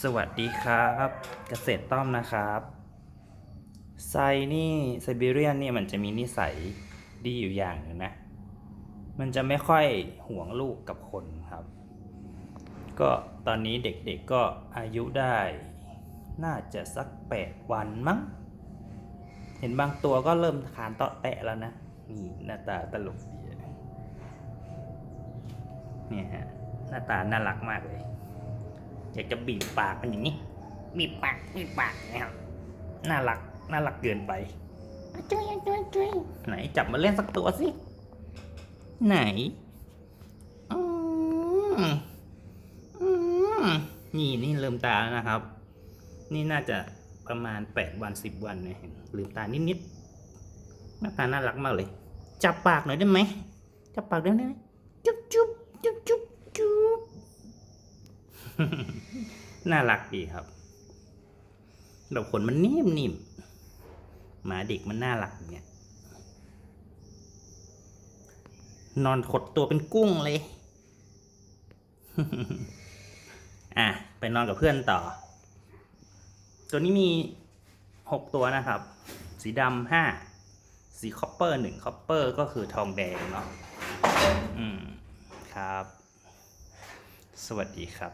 สวัสดีครับ เกษตรต้อมนะครับไซนี่ไซบีเรียนนี่มันจะมีนิสัยดีอยู่อย่างหนึงนะ มันจะไม่ค่อยห่วงลูกกับคนครับ ก็ตอนนี้เด็กๆก็อายุได้ น่าจะสักแปดวันมั้ง เห็นบางตัวก็เริ่มคานเตาะแตะแล้วนะ นี่หน้าตาตลกดีเนี่ยฮะหน้าตาน่ารักมากเลย อยากจะบีบปากมันอย่างนี้ บีบปากบีบปากนะครับน่ารักน่ารักเกินไปจุยจุยจุยไหนจับมาเล่นสักตัวสิ ไหนอืมอืมนี่นี่ลืมตาแล้วนะครับ นี่น่าจะประมาณแปดวันสิบวันเนี่ยลืมตานิดๆหน้าตาน่ารักมากเลย จับปากหน่อยได้ไหมจับปากได้ไหมจุ๊บจุ๊บจุ๊บจุ๊บจุ๊บ น่ารักดีครับเราขนมันนิ่มนิ่มๆหมาเด็กมันน่ารักเงี้ยนอนขดตัวเป็นกุ้งเลย อะ ไปนอนกับเพื่อนต่อ ตัวนี้มีหกตัวนะครับ สีดำห้า สีคอปเปอร์หนึ่งคอปเปอร์ก็คือทองแดงเนาะ อืม ครับ สวัสดีครับ